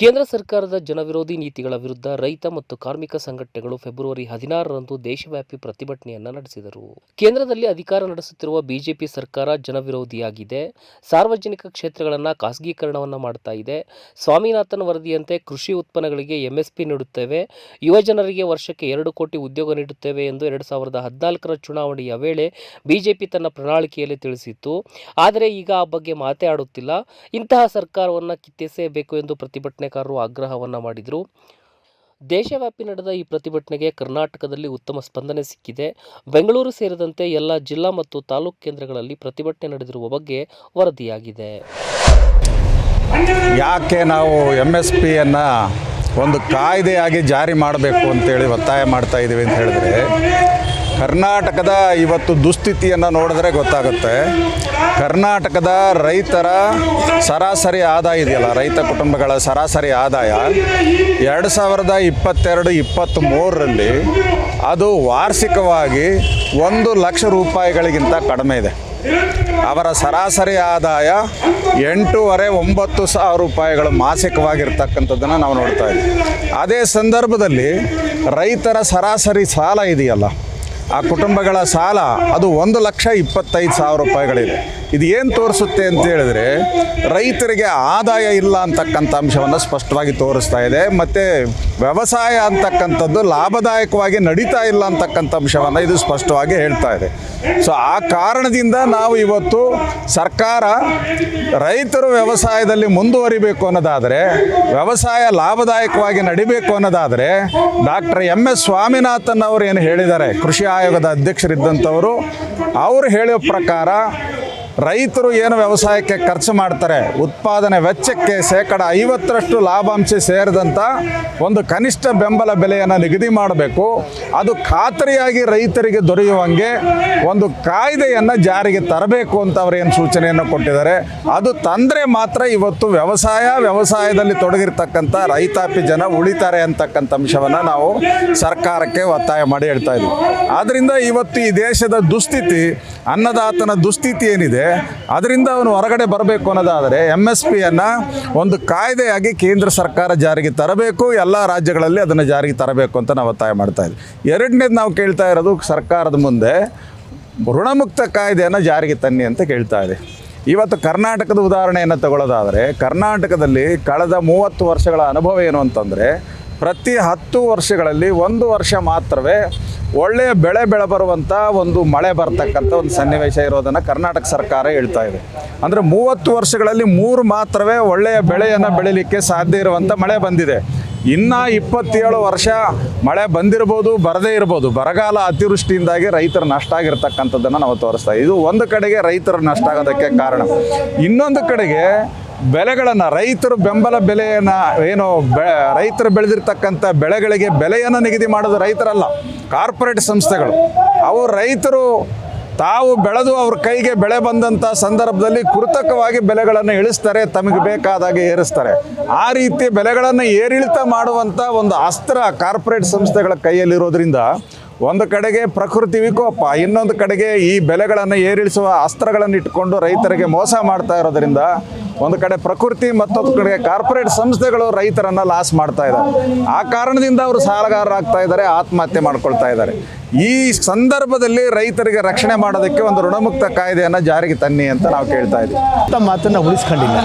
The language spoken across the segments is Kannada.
ಕೇಂದ್ರ ಸರ್ಕಾರದ ಜನವಿರೋಧಿ ನೀತಿಗಳ ವಿರುದ್ಧ ರೈತ ಮತ್ತು ಕಾರ್ಮಿಕ ಸಂಘಟನೆಗಳು ಫೆಬ್ರವರಿ ಹದಿನಾರರಂದು ದೇಶವ್ಯಾಪಿ ಪ್ರತಿಭಟನೆಯನ್ನ ನಡೆಸಿದರು. ಕೇಂದ್ರದಲ್ಲಿ ಅಧಿಕಾರ ನಡೆಸುತ್ತಿರುವ ಬಿಜೆಪಿ ಸರ್ಕಾರ ಜನವಿರೋಧಿಯಾಗಿದೆ. ಸಾರ್ವಜನಿಕ ಕ್ಷೇತ್ರಗಳನ್ನು ಖಾಸಗೀಕರಣವನ್ನ ಮಾಡ್ತಾ ಇದೆ. ಸ್ವಾಮಿನಾಥನ್ ವರದಿಯಂತೆ ಕೃಷಿ ಉತ್ಪನ್ನಗಳಿಗೆ ಎಂಎಸ್ಪಿ ನೀಡುತ್ತೇವೆ. ಯುವಜನರಿಗೆ ವರ್ಷಕ್ಕೆ ಎರಡು ಕೋಟಿ ಉದ್ಯೋಗ ನೀಡುತ್ತೇವೆ ಎಂದು ಎರಡು ಸಾವಿರದ ಹದಿನಾಲ್ಕರ ಚುನಾವಣೆಯ ವೇಳೆ ಬಿಜೆಪಿ ತನ್ನ ಪ್ರಣಾಳಿಕೆಯಲ್ಲಿ ತಿಳಿಸಿತ್ತು. ಆದರೆ ಈಗ ಆ ಬಗ್ಗೆ ಮಾತೇ ಆಡುತ್ತಿಲ್ಲ. ಇಂತಹ ಸರ್ಕಾರವನ್ನು ಕಿತ್ತೆಸೆಯಬೇಕು ಎಂದು ಪ್ರತಿಭಟನೆಕಾರರು ಆಗ್ರಹವನ್ನ ಮಾಡಿದರು. ದೇಶವ್ಯಾಪಿ ನಡೆದ ಈ ಪ್ರತಿಭಟನೆಗೆ ಕರ್ನಾಟಕದಲ್ಲಿ ಉತ್ತಮ ಸ್ಪಂದನೆ ಸಿಕ್ಕಿದೆ. ಬೆಂಗಳೂರು ಸೇರಿದಂತೆ ಎಲ್ಲ ಜಿಲ್ಲಾ ಮತ್ತು ತಾಲೂಕು ಕೇಂದ್ರಗಳಲ್ಲಿ ಪ್ರತಿಭಟನೆ ನಡೆದಿರುವ ಬಗ್ಗೆ ವರದಿಯಾಗಿದೆ. ಯಾಕೆ ನಾವು ಎಂ ಎಸ್ ಪಿಯನ್ನು ಒಂದು ಕಾಯ್ದೆಯಾಗಿ ಜಾರಿ ಮಾಡಬೇಕು ಅಂತೇಳಿ ಒತ್ತಾಯ ಮಾಡ್ತಾ ಇದ್ದೀವಿ ಅಂತ ಹೇಳಿದ್ರೆ ಕರ್ನಾಟಕದ ಇವತ್ತು ದುಸ್ಥಿತಿಯನ್ನು ನೋಡಿದ್ರೆ ಗೊತ್ತಾಗುತ್ತೆ. ಕರ್ನಾಟಕದ ರೈತರ ಸರಾಸರಿ ಆದಾಯ ಇದೆಯಲ್ಲ, ರೈತ ಕುಟುಂಬಗಳ ಸರಾಸರಿ ಆದಾಯ. ಎರಡು ಸಾವಿರದ ಇಪ್ಪತ್ತೆರಡು ಇಪ್ಪತ್ತ್ಮೂರರಲ್ಲಿ ಅದು ವಾರ್ಷಿಕವಾಗಿ ಒಂದು ಲಕ್ಷ ರೂಪಾಯಿಗಳಿಗಿಂತ ಕಡಿಮೆ ಇದೆ. ಅವರ ಸರಾಸರಿ ಆದಾಯ ಎಂಟೂವರೆ ಒಂಬತ್ತು ಸಾವಿರ ರೂಪಾಯಿಗಳು ಮಾಸಿಕವಾಗಿರ್ತಕ್ಕಂಥದ್ದನ್ನು ನಾವು ನೋಡ್ತಾ ಇದ್ದೀವಿ. ಅದೇ ಸಂದರ್ಭದಲ್ಲಿ ರೈತರ ಸರಾಸರಿ ಸಾಲ ಇದೆಯಲ್ಲ ಆ ಕುಟುಂಬಗಳ ಸಾಲ ಅದು ಒಂದು ಲಕ್ಷ ಇಪ್ಪತ್ತೈದು ಸಾವಿರ ರೂಪಾಯಿಗಳಿದೆ. ಇದು ಏನು ತೋರಿಸುತ್ತೆ ಅಂತ ಹೇಳಿದ್ರೆ, ರೈತರಿಗೆ ಆದಾಯ ಇಲ್ಲ ಅಂತಕ್ಕಂಥ ಅಂಶವನ್ನು ಸ್ಪಷ್ಟವಾಗಿ ತೋರಿಸ್ತಾ ಇದೆ. ಮತ್ತು ವ್ಯವಸಾಯ ಅಂತಕ್ಕಂಥದ್ದು ಲಾಭದಾಯಕವಾಗಿ ನಡೀತಾ ಇಲ್ಲ ಅಂತಕ್ಕಂಥ ಅಂಶವನ್ನು ಇದು ಸ್ಪಷ್ಟವಾಗಿ ಹೇಳ್ತಾ ಇದೆ. ಸೊ ಆ ಕಾರಣದಿಂದ ನಾವು ಇವತ್ತು ಸರ್ಕಾರ ರೈತರು ವ್ಯವಸಾಯದಲ್ಲಿ ಮುಂದುವರಿಬೇಕು ಅನ್ನೋದಾದರೆ, ವ್ಯವಸಾಯ ಲಾಭದಾಯಕವಾಗಿ ನಡಿಬೇಕು ಅನ್ನೋದಾದರೆ, ಡಾಕ್ಟರ್ ಎಂ ಎಸ್ ಸ್ವಾಮಿನಾಥನ್ ಅವರು ಏನು ಹೇಳಿದ್ದಾರೆ, ಕೃಷಿ ಆಯೋಗದ ಅಧ್ಯಕ್ಷರಿದ್ದಂಥವರು, ಅವರು ಹೇಳೋ ಪ್ರಕಾರ ರೈತರು ಏನು ವ್ಯವಸಾಯಕ್ಕೆ ಖರ್ಚು ಮಾಡ್ತಾರೆ, ಉತ್ಪಾದನೆ ವೆಚ್ಚಕ್ಕೆ ಶೇಕಡ ಐವತ್ತರಷ್ಟು ಲಾಭಾಂಶ ಸೇರಿದಂಥ ಒಂದು ಕನಿಷ್ಠ ಬೆಂಬಲ ಬೆಲೆಯನ್ನು ನಿಗದಿ ಮಾಡಬೇಕು. ಅದು ಖಾತರಿಯಾಗಿ ರೈತರಿಗೆ ದೊರೆಯುವಂಗೆ ಒಂದು ಕಾಯ್ದೆಯನ್ನು ಜಾರಿಗೆ ತರಬೇಕು ಅಂತ ಅವರು ಏನು ಸೂಚನೆಯನ್ನು ಕೊಟ್ಟಿದ್ದಾರೆ. ಅದು ತಂದರೆ ಮಾತ್ರ ಇವತ್ತು ವ್ಯವಸಾಯ, ವ್ಯವಸಾಯದಲ್ಲಿ ತೊಡಗಿರ್ತಕ್ಕಂಥ ರೈತಾಪಿ ಜನ ಉಳಿತಾರೆ ಅಂತಕ್ಕಂಥ ಅಂಶವನ್ನು ನಾವು ಸರ್ಕಾರಕ್ಕೆ ಒತ್ತಾಯ ಮಾಡಿ ಹೇಳ್ತಾ ಇದ್ದೀವಿ ಆದ್ದರಿಂದ ಇವತ್ತು ಈ ದೇಶದ ದುಸ್ಥಿತಿ, ಅನ್ನದಾತನ ದುಸ್ಥಿತಿ ಏನಿದೆ ಅದರಿಂದ ಅವನು ಹೊರಗಡೆ ಬರಬೇಕು ಅನ್ನೋದಾದರೆ ಎಂ ಎಸ್ ಪಿಯನ್ನು ಒಂದು ಕಾಯ್ದೆಯಾಗಿ ಕೇಂದ್ರ ಸರ್ಕಾರ ಜಾರಿಗೆ ತರಬೇಕು, ಎಲ್ಲ ರಾಜ್ಯಗಳಲ್ಲಿ ಅದನ್ನು ಜಾರಿಗೆ ತರಬೇಕು ಅಂತ ನಾವು ಒತ್ತಾಯ ಮಾಡ್ತಾ ಇದ್ದೀವಿ ಎರಡನೇದು ನಾವು ಕೇಳ್ತಾ ಇರೋದು ಸರ್ಕಾರದ ಮುಂದೆ ಋಣಮುಕ್ತ ಕಾಯ್ದೆಯನ್ನು ಜಾರಿಗೆ ತನ್ನಿ ಅಂತ ಕೇಳ್ತಾ ಇದೆ. ಇವತ್ತು ಕರ್ನಾಟಕದ ಉದಾಹರಣೆಯನ್ನು ತಗೊಳ್ಳೋದಾದರೆ ಕರ್ನಾಟಕದಲ್ಲಿ ಕಳೆದ ಮೂವತ್ತು ವರ್ಷಗಳ ಅನುಭವ ಏನು ಅಂತಂದರೆ, ಪ್ರತಿ ಹತ್ತು ವರ್ಷಗಳಲ್ಲಿ ಒಂದು ವರ್ಷ ಮಾತ್ರವೇ ಒಳ್ಳೆಯ ಬೆಳೆ ಬೆಳೆ ಬರುವಂಥ ಒಂದು ಮಳೆ ಬರ್ತಕ್ಕಂಥ ಒಂದು ಸನ್ನಿವೇಶ ಇರೋದನ್ನು ಕರ್ನಾಟಕ ಸರ್ಕಾರ ಹೇಳ್ತಾ ಇದೆ. ಅಂದರೆ ಮೂವತ್ತು ವರ್ಷಗಳಲ್ಲಿ ಮೂರು ಮಾತ್ರವೇ ಒಳ್ಳೆಯ ಬೆಳೆಯನ್ನು ಬೆಳೀಲಿಕ್ಕೆ ಸಾಧ್ಯ ಇರುವಂಥ ಮಳೆ ಬಂದಿದೆ. ಇನ್ನು ಇಪ್ಪತ್ತೇಳು ವರ್ಷ ಮಳೆ ಬಂದಿರ್ಬೋದು, ಬರದೇ ಇರ್ಬೋದು. ಬರಗಾಲ ಅತಿವೃಷ್ಟಿಯಿಂದಾಗಿ ರೈತರ ನಷ್ಟ ಆಗಿರ್ತಕ್ಕಂಥದ್ದನ್ನು ನಾವು ತೋರಿಸ್ತಾ ಇದು ಒಂದು ಕಡೆಗೆ ರೈತರ ನಷ್ಟ ಆಗೋದಕ್ಕೆ ಕಾರಣ. ಇನ್ನೊಂದು ಕಡೆಗೆ ಬೆಲೆಗಳನ್ನು, ರೈತರು ಬೆಂಬಲ ಬೆಲೆಯನ್ನು, ಏನು ಬೆ, ರೈತರು ಬೆಳೆದಿರ್ತಕ್ಕಂಥ ಬೆಳೆಗಳಿಗೆ ಬೆಲೆಯನ್ನು ನಿಗದಿ ಮಾಡೋದು ರೈತರಲ್ಲ, ಕಾರ್ಪೊರೇಟ್ ಸಂಸ್ಥೆಗಳು. ಅವು ರೈತರು ತಾವು ಬೆಳೆದು ಅವ್ರ ಕೈಗೆ ಬೆಳೆ ಬಂದಂಥ ಸಂದರ್ಭದಲ್ಲಿ ಕೃತಕವಾಗಿ ಬೆಲೆಗಳನ್ನು ಇಳಿಸ್ತಾರೆ, ತಮಗೆ ಬೇಕಾದಾಗೆ ಏರಿಸ್ತಾರೆ. ಆ ರೀತಿ ಬೆಲೆಗಳನ್ನು ಏರಿಳಿತ ಮಾಡುವಂಥ ಒಂದು ಅಸ್ತ್ರ ಕಾರ್ಪೊರೇಟ್ ಸಂಸ್ಥೆಗಳ ಕೈಯಲ್ಲಿರೋದ್ರಿಂದ ಒಂದು ಕಡೆಗೆ ಪ್ರಕೃತಿ ವಿಕೋಪ, ಇನ್ನೊಂದು ಕಡೆಗೆ ಈ ಬೆಲೆಗಳನ್ನು ಏರಿಳಿಸುವ ಅಸ್ತ್ರಗಳನ್ನು ಇಟ್ಕೊಂಡು ರೈತರಿಗೆ ಮೋಸ ಮಾಡ್ತಾ ಇರೋದ್ರಿಂದ ಒಂದು ಕಡೆ ಪ್ರಕೃತಿ, ಮತ್ತೊಂದು ಕಡೆ ಕಾರ್ಪೊರೇಟ್ ಸಂಸ್ಥೆಗಳು ರೈತರನ್ನು ಲಾಸ್ ಮಾಡ್ತಾ ಇದ್ದಾರೆ. ಆ ಕಾರಣದಿಂದ ಅವರು ಸಾಲಗಾರರಾಗ್ತಾ ಇದ್ದಾರೆ, ಆತ್ಮಹತ್ಯೆ ಮಾಡ್ಕೊಳ್ತಾ ಇದ್ದಾರೆ. ಈ ಸಂದರ್ಭದಲ್ಲಿ ರೈತರಿಗೆ ರಕ್ಷಣೆ ಮಾಡೋದಕ್ಕೆ ಒಂದು ಋಣಮುಕ್ತ ಕಾಯ್ದೆಯನ್ನು ಜಾರಿಗೆ ತನ್ನಿ ಅಂತ ನಾವು ಕೇಳ್ತಾ ಇದ್ದೀವಿ. ಮಾತನ್ನು ಉಳಿಸ್ಕೊಂಡಿಲ್ಲ.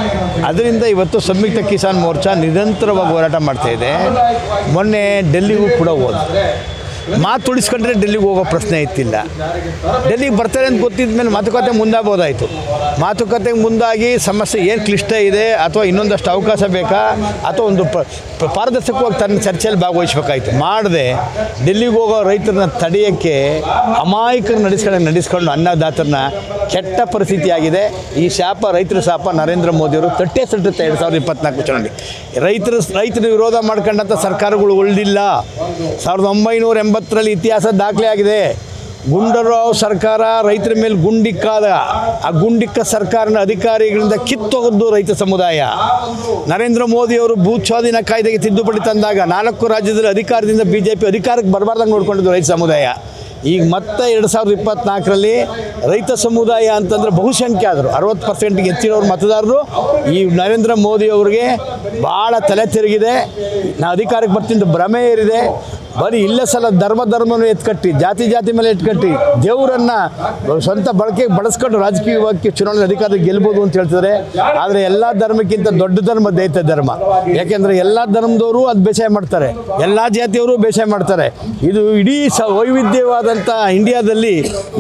ಅದರಿಂದ ಇವತ್ತು ಸಂಯುಕ್ತ ಕಿಸಾನ್ ಮೋರ್ಚಾ ನಿರಂತರವಾಗಿ ಹೋರಾಟ ಮಾಡ್ತಾ ಇದೆ. ಮೊನ್ನೆ ಡೆಲ್ಲಿಗೂ ಕೂಡ ಹೋದ ಮಾತು ಉಳಿಸ್ಕೊಂಡ್ರೆ ಡೆಲ್ಲಿಗೆ ಹೋಗೋ ಪ್ರಶ್ನೆ ಇತ್ತಿಲ್ಲ. ಡೆಲ್ಲಿಗೆ ಬರ್ತಾರೆ ಅಂತ ಗೊತ್ತಿದ್ದ ಮೇಲೆ ಮಾತುಕತೆ ಮುಂದಾಗ್ಬೋದಾಯಿತು. ಮಾತುಕತೆಗೆ ಮುಂದಾಗಿ ಸಮಸ್ಯೆ ಏನು ಕ್ಲಿಷ್ಟ ಇದೆ ಅಥವಾ ಇನ್ನೊಂದಷ್ಟು ಅವಕಾಶ ಬೇಕಾ ಅಥವಾ ಒಂದು ಪಾರದರ್ಶಕವಾಗಿ ತನ್ನ ಚರ್ಚೆಯಲ್ಲಿ ಭಾಗವಹಿಸ್ಬೇಕಾಯ್ತು. ಮಾಡದೆ ಡೆಲ್ಲಿಗೆ ಹೋಗೋ ರೈತರನ್ನ ತಡೆಯೋಕ್ಕೆ ಅಮಾಯಕರು ನಡೆಸ್ಕೊಂಡು ನಡೆಸ್ಕೊಂಡು ಅನ್ನದಾತರನ್ನ ಕೆಟ್ಟ ಪರಿಸ್ಥಿತಿ ಆಗಿದೆ ಈ ಶಾಪ ರೈತರ ಶಾಪ ನರೇಂದ್ರ ಮೋದಿಯವರು ತಟ್ಟೆ ಸಟ್ಟುತ್ತೆ ಎರಡು ಸಾವಿರದ ಇಪ್ಪತ್ನಾಲ್ಕು ಚುನಾವಣೆ ರೈತರು ರೈತರ ವಿರೋಧ ಮಾಡ್ಕೊಂಡಂಥ ಸರ್ಕಾರಗಳು ಉಳಿದಿಲ್ಲ. ಸಾವಿರದ ಒಂಬೈನೂರ ಎಂಬತ್ತರಲ್ಲಿ ಇತಿಹಾಸ ದಾಖಲೆ ಆಗಿದೆ. ಗುಂಡರಾವ್ ಸರ್ಕಾರ ರೈತರ ಮೇಲೆ ಗುಂಡಿಕ್ಕಾದ, ಆ ಗುಂಡಿಕ್ಕ ಸರ್ಕಾರನ ಅಧಿಕಾರಿಗಳಿಂದ ಕಿತ್ತೊಗೆದ್ದು ರೈತ ಸಮುದಾಯ. ನರೇಂದ್ರ ಮೋದಿಯವರು ಭೂ ಸ್ವಾಧೀನ ಕಾಯ್ದೆಗೆ ತಿದ್ದುಪಡಿ ತಂದಾಗ ನಾಲ್ಕು ರಾಜ್ಯದಲ್ಲಿ ಅಧಿಕಾರದಿಂದ ಬಿ ಜೆ ಪಿ ಅಧಿಕಾರಕ್ಕೆ ಬರಬಾರ್ದಂಗೆ ನೋಡ್ಕೊಂಡಿದ್ದು ರೈತ ಸಮುದಾಯ. ಈಗ ಮತ್ತೆ ಎರಡು ಸಾವಿರದ ಇಪ್ಪತ್ನಾಲ್ಕರಲ್ಲಿ ರೈತ ಸಮುದಾಯ ಅಂತಂದ್ರೆ ಬಹುಸಂಖ್ಯೆ ಆದರು. ಅರವತ್ತು ಪರ್ಸೆಂಟ್ಗೆ ಹೆಚ್ಚಿರೋರು ಮತದಾರರು. ಈ ನರೇಂದ್ರ ಮೋದಿ ಅವರಿಗೆ ಭಾಳ ತಲೆ ತಿರುಗಿದೆ. ನಾ ಅಧಿಕಾರಕ್ಕೆ ಬರ್ತಿದ್ದ ಭ್ರಮೆ ಏರಿದೆ. ಬರೀ ಇಲ್ಲ ಸಲ ಧರ್ಮ ಧರ್ಮವನ್ನು ಎತ್ಕಟ್ಟಿ, ಜಾತಿ ಜಾತಿ ಮೇಲೆ ಎತ್ಕಟ್ಟಿ, ದೇವರನ್ನು ಸ್ವಂತ ಬಳಕೆಗೆ ಬಳಸ್ಕೊಂಡು ರಾಜಕೀಯವಾಗಿ ಚುನಾವಣೆ ಅಧಿಕಾರ ಗೆಲ್ಬೋದು ಅಂತ ಹೇಳ್ತಿದ್ದಾರೆ. ಆದರೆ ಎಲ್ಲ ಧರ್ಮಕ್ಕಿಂತ ದೊಡ್ಡ ಧರ್ಮ ದೈತ ಧರ್ಮ. ಯಾಕೆಂದರೆ ಎಲ್ಲ ಧರ್ಮದವರು ಅದು ಬೇಸಾಯ ಮಾಡ್ತಾರೆ. ಎಲ್ಲ ಜಾತಿಯವರು ಬೇಸಾಯ ಮಾಡ್ತಾರೆ. ಇದು ಇಡೀ ಸ ವೈವಿಧ್ಯವಾದಂಥ ಇಂಡಿಯಾದಲ್ಲಿ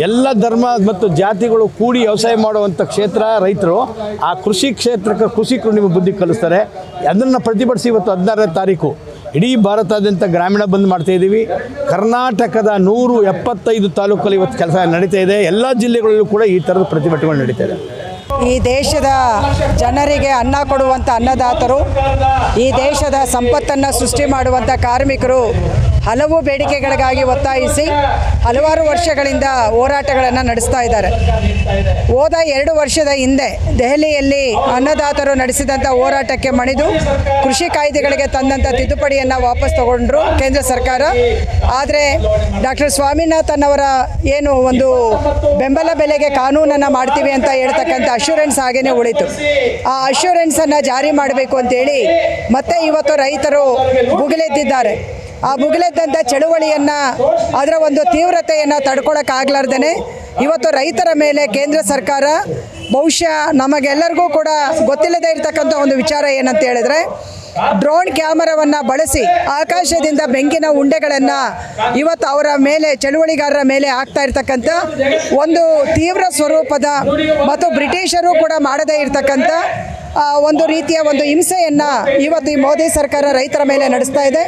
ಎಲ್ಲ ಧರ್ಮ ಮತ್ತು ಜಾತಿಗಳು ಕೂಡಿ ವ್ಯವಸಾಯ ಮಾಡುವಂಥ ಕ್ಷೇತ್ರ ರೈತರು. ಆ ಕೃಷಿ ಕ್ಷೇತ್ರಕ್ಕೆ ಕೃಷಿಕರು ನಿಮ್ಮ ಬುದ್ಧಿ ಕಲಿಸ್ತಾರೆ. ಅದನ್ನು ಪ್ರತಿಭಟಿಸಿ ಇವತ್ತು ಹದಿನಾರನೇ ತಾರೀಕು. ಇಡೀ ಭಾರತಾದ್ಯಂತ ಗ್ರಾಮೀಣ ಬಂದ್ ಮಾಡ್ತಾ ಇದ್ದೀವಿ ಕರ್ನಾಟಕದ ನೂರು ಎಪ್ಪತ್ತೈದು ತಾಲೂಕಲ್ಲಿ ಇವತ್ತು ಕೆಲಸ ನಡೀತಾ ಇದೆ. ಎಲ್ಲ ಜಿಲ್ಲೆಗಳಲ್ಲೂ ಕೂಡ ಈ ಥರದ ಪ್ರತಿಭಟನೆಗಳು ನಡೀತಾ ಇದೆ. ಈ ದೇಶದ ಜನರಿಗೆ ಅನ್ನ ಕೊಡುವಂಥ ಅನ್ನದಾತರು, ಈ ದೇಶದ ಸಂಪತ್ತನ್ನು ಸೃಷ್ಟಿ ಮಾಡುವಂಥ ಕಾರ್ಮಿಕರು ಹಲವು ಬೇಡಿಕೆಗಳಿಗಾಗಿ ಒತ್ತಾಯಿಸಿ ಹಲವಾರು ವರ್ಷಗಳಿಂದ ಹೋರಾಟಗಳನ್ನು ನಡೆಸ್ತಾ ಇದ್ದಾರೆ. ಹೋದ ಎರಡು ವರ್ಷದ ಹಿಂದೆ ದೆಹಲಿಯಲ್ಲಿ ಅನ್ನದಾತರು ನಡೆಸಿದಂಥ ಹೋರಾಟಕ್ಕೆ ಮಣಿದು ಕೃಷಿ ಕಾಯ್ದೆಗಳಿಗೆ ತಂದಂಥ ತಿದ್ದುಪಡಿಯನ್ನು ವಾಪಸ್ ತಗೊಂಡ್ರು ಕೇಂದ್ರ ಸರ್ಕಾರ. ಆದರೆ ಡಾಕ್ಟರ್ ಸ್ವಾಮಿನಾಥನ್ ಅವರ ಏನು ಒಂದು ಬೆಂಬಲ ಬೆಲೆಗೆ ಕಾನೂನನ್ನು ಮಾಡ್ತೀವಿ ಅಂತ ಹೇಳ್ತಕ್ಕಂಥ ಅಶ್ಯೂರೆನ್ಸ್ ಹಾಗೇನೆ ಉಳಿತು. ಆ ಅಶ್ಯೂರೆನ್ಸನ್ನು ಜಾರಿ ಮಾಡಬೇಕು ಅಂತೇಳಿ ಮತ್ತೆ ಇವತ್ತು ರೈತರು ಭುಗಿಲೆದ್ದಿದ್ದಾರೆ ಆ ಭುಗಿಲೆದ್ದಂಥ ಚಳುವಳಿಯನ್ನು ಅದರ ಒಂದು ತೀವ್ರತೆಯನ್ನು ತಡ್ಕೊಳಕ್ಕಾಗ್ಲಾರ್ದೇ ಇವತ್ತು ರೈತರ ಮೇಲೆ ಕೇಂದ್ರ ಸರ್ಕಾರ ಬಹುಶಃ ನಮಗೆಲ್ಲರಿಗೂ ಕೂಡ ಗೊತ್ತಿಲ್ಲದೆ ಇರತಕ್ಕಂಥ ಒಂದು ವಿಚಾರ ಏನಂತ ಹೇಳಿದ್ರೆ ಡ್ರೋನ್ ಕ್ಯಾಮರಾವನ್ನು ಬಳಸಿ ಆಕಾಶದಿಂದ ಬೆಂಕಿನ ಉಂಡೆಗಳನ್ನು ಇವತ್ತು ಅವರ ಮೇಲೆ, ಚಳುವಳಿಗಾರರ ಮೇಲೆ ಆಗ್ತಾ ಇರ್ತಕ್ಕಂಥ ಒಂದು ತೀವ್ರ ಸ್ವರೂಪದ ಮತ್ತು ಬ್ರಿಟಿಷರು ಕೂಡ ಮಾಡದೇ ಇರತಕ್ಕಂಥ ಒಂದು ರೀತಿಯ ಒಂದು ಹಿಂಸೆಯನ್ನು ಇವತ್ತು ಈ ಮೋದಿ ಸರ್ಕಾರ ರೈತರ ಮೇಲೆ ನಡೆಸ್ತಾ ಇದೆ.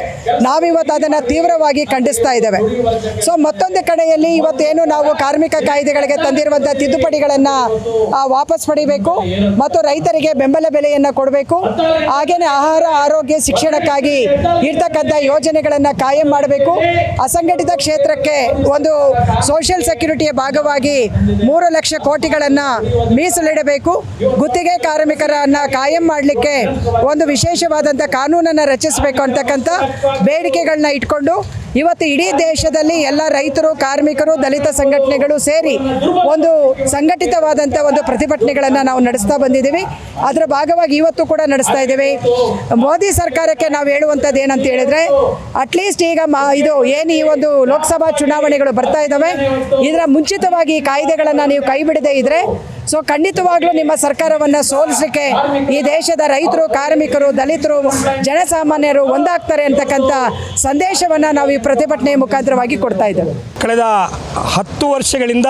ನಾವಿವತ್ತು ಅದನ್ನು ತೀವ್ರವಾಗಿ ಖಂಡಿಸ್ತಾ ಇದ್ದೇವೆ. ಸೊ ಮತ್ತೊಂದು ಕಡೆಯಲ್ಲಿ ಇವತ್ತೇನು ನಾವು ಕಾರ್ಮಿಕ ಕಾಯ್ದೆಗಳಿಗೆ ತಂದಿರುವಂಥ ತಿದ್ದುಪಡಿಗಳನ್ನು ವಾಪಸ್ ಪಡಿಬೇಕು ಮತ್ತು ರೈತರಿಗೆ ಬೆಂಬಲ ಬೆಲೆಯನ್ನು ಕೊಡಬೇಕು. ಹಾಗೆಯೇ ಆಹಾರ, ಆರೋಗ್ಯ, ಶಿಕ್ಷಣಕ್ಕಾಗಿ ಇರ್ತಕ್ಕಂಥ ಯೋಜನೆಗಳನ್ನು ಕಾಯಂ ಮಾಡಬೇಕು. ಅಸಂಘಟಿತ ಕ್ಷೇತ್ರಕ್ಕೆ ಒಂದು ಸೋಷಿಯಲ್ ಸೆಕ್ಯೂರಿಟಿಯ ಭಾಗವಾಗಿ ಮೂರು ಲಕ್ಷ ಕೋಟಿಗಳನ್ನು ಮೀಸಲಿಡಬೇಕು. ಗುತ್ತಿಗೆ ಕಾರ್ಮಿಕರನ್ನು ಕಾಯಂ ಮಾಡಲಿಕ್ಕೆ ಒಂದು ವಿಶೇಷವಾದಂಥ ಕಾನೂನನ್ನು ರಚಿಸಬೇಕು ಅಂತಕ್ಕಂಥ ಬೇಡಿಕೆಗಳನ್ನ ಇಟ್ಕೊಂಡು ಇವತ್ತು ಇಡೀ ದೇಶದಲ್ಲಿ ಎಲ್ಲ ರೈತರು, ಕಾರ್ಮಿಕರು, ದಲಿತ ಸಂಘಟನೆಗಳು ಸೇರಿ ಒಂದು ಸಂಘಟಿತವಾದಂಥ ಒಂದು ಪ್ರತಿಭಟನೆಗಳನ್ನು ನಾವು ನಡೆಸ್ತಾ ಬಂದಿದ್ದೀವಿ. ಅದರ ಭಾಗವಾಗಿ ಇವತ್ತು ಕೂಡ ನಡೆಸ್ತಾ ಇದ್ದೀವಿ. ಮೋದಿ ಸರ್ಕಾರಕ್ಕೆ ನಾವು ಹೇಳುವಂಥದ್ದು ಏನಂತ ಹೇಳಿದ್ರೆ ಅಟ್ಲೀಸ್ಟ್ ಈಗ ಇದು ಏನು ಈ ಒಂದು ಲೋಕಸಭಾ ಚುನಾವಣೆಗಳು ಬರ್ತಾ ಇದ್ದಾವೆ, ಇದರ ಮುಂಚಿತವಾಗಿ ಕಾಯ್ದೆಗಳನ್ನು ನೀವು ಕೈ ಬಿಡದೇ ಇದ್ರೆ ಸೊ ಖಂಡಿತವಾಗ್ಲೂ ನಿಮ್ಮ ಸರ್ಕಾರವನ್ನು ಸೋಲಿಸಲಿಕ್ಕೆ ಈ ದೇಶದ ರೈತರು, ಕಾರ್ಮಿಕರು, ದಲಿತರು, ಜನಸಾಮಾನ್ಯರು ಒಂದಾಗ್ತಾರೆ ಅಂತಕ್ಕಂಥ ಸಂದೇಶವನ್ನು ನಾವು ಈ ಪ್ರತಿಭಟನೆಯ ಮುಖಾಂತರವಾಗಿ ಕೊಡ್ತಾ ಇದ್ದೇವೆ ಕಳೆದ ಹತ್ತು ವರ್ಷಗಳಿಂದ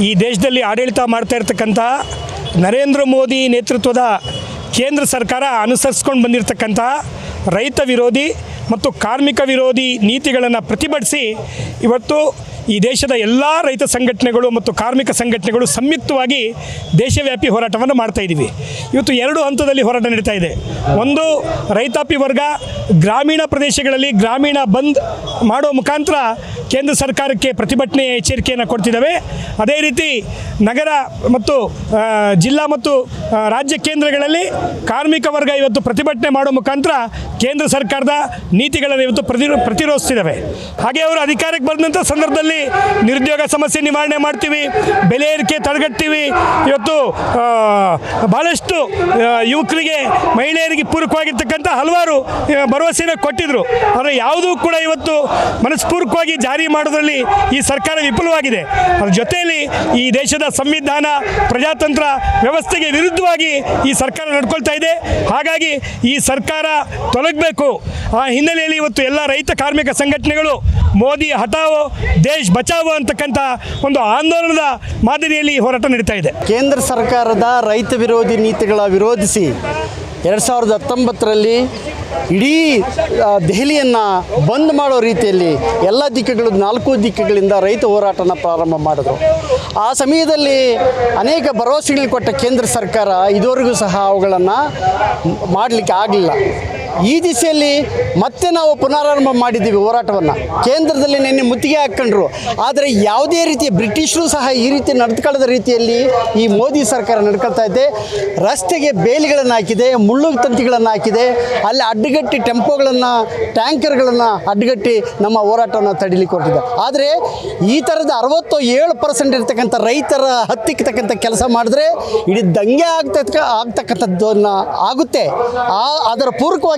ಈ ದೇಶದಲ್ಲಿ ಆಡಳಿತ ಮಾಡ್ತಾ ಇರತಕ್ಕಂತಹ ನರೇಂದ್ರ ಮೋದಿ ನೇತೃತ್ವದ ಕೇಂದ್ರ ಸರ್ಕಾರ ಅನುಸರಿಸ್ಕೊಂಡು ಬಂದಿರತಕ್ಕಂತಹ ರೈತ ವಿರೋಧಿ ಮತ್ತು ಕಾರ್ಮಿಕ ವಿರೋಧಿ ನೀತಿಗಳನ್ನು ಪ್ರತಿಭಟಿಸಿ ಇವತ್ತು ಈ ದೇಶದ ಎಲ್ಲ ರೈತ ಸಂಘಟನೆಗಳು ಮತ್ತು ಕಾರ್ಮಿಕ ಸಂಘಟನೆಗಳು ಸಂಯುಕ್ತವಾಗಿ ದೇಶವ್ಯಾಪಿ ಹೋರಾಟವನ್ನು ಮಾಡ್ತಾ ಇದ್ದೀವಿ. ಇವತ್ತು ಎರಡು ಹಂತದಲ್ಲಿ ಹೋರಾಟ ನಡೀತಾ ಇದೆ. ಒಂದು, ರೈತಾಪಿ ವರ್ಗ ಗ್ರಾಮೀಣ ಪ್ರದೇಶಗಳಲ್ಲಿ ಗ್ರಾಮೀಣ ಬಂದ್ ಮಾಡೋ ಮುಖಾಂತರ ಕೇಂದ್ರ ಸರ್ಕಾರಕ್ಕೆ ಪ್ರತಿಭಟನೆಯ ಎಚ್ಚರಿಕೆಯನ್ನು ಕೊಡ್ತಿದ್ದಾವೆ. ಅದೇ ರೀತಿ ನಗರ ಮತ್ತು ಜಿಲ್ಲಾ ಮತ್ತು ರಾಜ್ಯ ಕೇಂದ್ರಗಳಲ್ಲಿ ಕಾರ್ಮಿಕ ವರ್ಗ ಇವತ್ತು ಪ್ರತಿಭಟನೆ ಮಾಡೋ ಮುಖಾಂತರ ಕೇಂದ್ರ ಸರ್ಕಾರದ ನೀತಿಗಳನ್ನು ಇವತ್ತು ಪ್ರತಿ ಪ್ರತಿರೋಧಿಸ್ತಿದ್ದಾವೆ. ಹಾಗೆ ಅವರು ಅಧಿಕಾರಕ್ಕೆ ಬಂದಂಥ ಸಂದರ್ಭದಲ್ಲಿ ನಿರುದ್ಯೋಗ ಸಮಸ್ಯೆ ನಿವಾರಣೆ ಮಾಡ್ತೀವಿ, ಬೆಲೆ ಏರಿಕೆ ತಡೆಗಟ್ತೀವಿ. ಇವತ್ತು ಭಾಳಷ್ಟು ಯುವಕರಿಗೆ, ಮಹಿಳೆಯರಿಗೆ ಪೂರಕವಾಗಿರ್ತಕ್ಕಂಥ ಹಲವಾರು ಭರವಸೆಯನ್ನು ಕೊಟ್ಟಿದ್ರು. ಆದರೆ ಯಾವುದೂ ಕೂಡ ಇವತ್ತು ಮನಸ್ಪೂರ್ವಕವಾಗಿ ಜಾರಿ ಮಾಡೋದ್ರಲ್ಲಿ ಈ ಸರ್ಕಾರ ವಿಫಲವಾಗಿದೆ. ಅದ್ರ ಜೊತೆಯಲ್ಲಿ ಈ ದೇಶದ ಸಂವಿಧಾನ, ಪ್ರಜಾತಂತ್ರ ವ್ಯವಸ್ಥೆಗೆ ವಿರುದ್ಧವಾಗಿ ಈ ಸರ್ಕಾರ ನಡ್ಕೊಳ್ತಾ ಇದೆ. ಹಾಗಾಗಿ ಈ ಸರ್ಕಾರ ತೊಲಗಬೇಕು. ಆ ಹಿನ್ನೆಲೆಯಲ್ಲಿ ಇವತ್ತು ಎಲ್ಲ ರೈತ ಕಾರ್ಮಿಕ ಸಂಘಟನೆಗಳು ಮೋದಿ ಹಟಾವೋ ದೇಶ್ ಬಚಾವೋ ಅಂತಕ್ಕಂಥ ಒಂದು ಆಂದೋಲನದ ಮಾದರಿಯಲ್ಲಿ ಹೋರಾಟ ನಡೀತಾ ಇದೆ. ಕೇಂದ್ರ ಸರ್ಕಾರದ ರೈತ ವಿರೋಧಿ ನೀತಿಗಳ ವಿರೋಧಿಸಿ ಎರಡು ಸಾವಿರದ ಹತ್ತೊಂಬತ್ತರಲ್ಲಿ ಇಡೀ ದೆಹಲಿಯನ್ನು ಬಂದ್ ಮಾಡೋ ರೀತಿಯಲ್ಲಿ ಎಲ್ಲ ದಿಕ್ಕುಗಳು, ನಾಲ್ಕು ದಿಕ್ಕುಗಳಿಂದ ರೈತ ಹೋರಾಟನ ಪ್ರಾರಂಭ ಮಾಡಿದ್ರು. ಆ ಸಮಯದಲ್ಲಿ ಅನೇಕ ಭರವಸೆಗಳು ಕೊಟ್ಟ ಕೇಂದ್ರ ಸರ್ಕಾರ ಇದುವರೆಗೂ ಸಹ ಅವುಗಳನ್ನು ಮಾಡಲಿಕ್ಕೆ ಆಗಲಿಲ್ಲ. ಈ ದಿಸೆಯಲ್ಲಿ ಮತ್ತೆ ನಾವು ಪುನರಾರಂಭ ಮಾಡಿದ್ದೀವಿ ಹೋರಾಟವನ್ನು. ಕೇಂದ್ರದಲ್ಲಿ ನಿನ್ನೆ ಮುತ್ತಿಗೆ ಹಾಕ್ಕೊಂಡ್ರು. ಆದರೆ ಯಾವುದೇ ರೀತಿಯ ಬ್ರಿಟಿಷರು ಸಹ ಈ ರೀತಿ ನಡೆದುಕೊಳ್ಳದ ರೀತಿಯಲ್ಲಿ ಈ ಮೋದಿ ಸರ್ಕಾರ ನಡ್ಕೊಳ್ತಾ ಇದೆ. ರಸ್ತೆಗೆ ಬೇಲಿಗಳನ್ನು ಹಾಕಿದೆ ಮುಳ್ಳು ತಂತಿಗಳನ್ನು ಹಾಕಿದೆ. ಅಲ್ಲಿ ಅಡ್ಡಗಟ್ಟಿ ಟೆಂಪೋಗಳನ್ನು, ಟ್ಯಾಂಕರ್ಗಳನ್ನು ಅಡ್ಡಗಟ್ಟಿ ನಮ್ಮ ಹೋರಾಟವನ್ನು ತಡಿಲಿಕ್ಕೆ ಹೊರಟಿದೆ. ಆದರೆ ಈ ಥರದ ಅರವತ್ತು ಏಳು ಪರ್ಸೆಂಟ್ ಇರ್ತಕ್ಕಂಥ ರೈತರ ಹತ್ತಿಕ್ಕತಕ್ಕಂಥ ಕೆಲಸ ಮಾಡಿದ್ರೆ ಇಡೀ ದಂಗೆ ಆಗ್ತಕ್ಕ, ಆಗ್ತಕ್ಕಂಥದ್ದನ್ನು ಆಗುತ್ತೆ. ಆ, ಅದರ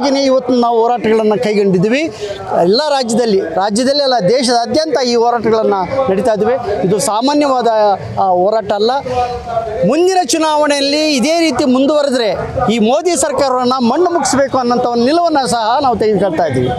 ಪೂರಕವಾಗಿಯೇ ಇವತ್ತು ನಾವು ಹೋರಾಟಗಳನ್ನು ಕೈಗೊಂಡಿದ್ದೀವಿ. ಎಲ್ಲ ರಾಜ್ಯದಲ್ಲಿ ರಾಜ್ಯದಲ್ಲಿ ಅಲ್ಲ, ದೇಶದಾದ್ಯಂತ ಈ ಹೋರಾಟಗಳನ್ನು ನಡೀತಾ ಇದ್ದೀವಿ. ಇದು ಸಾಮಾನ್ಯವಾದ ಹೋರಾಟ ಅಲ್ಲ. ಮುಂದಿನ ಚುನಾವಣೆಯಲ್ಲಿ ಇದೇ ರೀತಿ ಮುಂದುವರೆದ್ರೆ ಈ ಮೋದಿ ಸರ್ಕಾರವನ್ನು ಮಣ್ಣು ಮುಗಿಸ್ಬೇಕು ಅನ್ನೋಂಥ ಒಂದು ನಿಲುವನ್ನು ಸಹ ನಾವು ತೆಗೆದುಕೊಳ್ತಾ ಇದ್ದೀವಿ.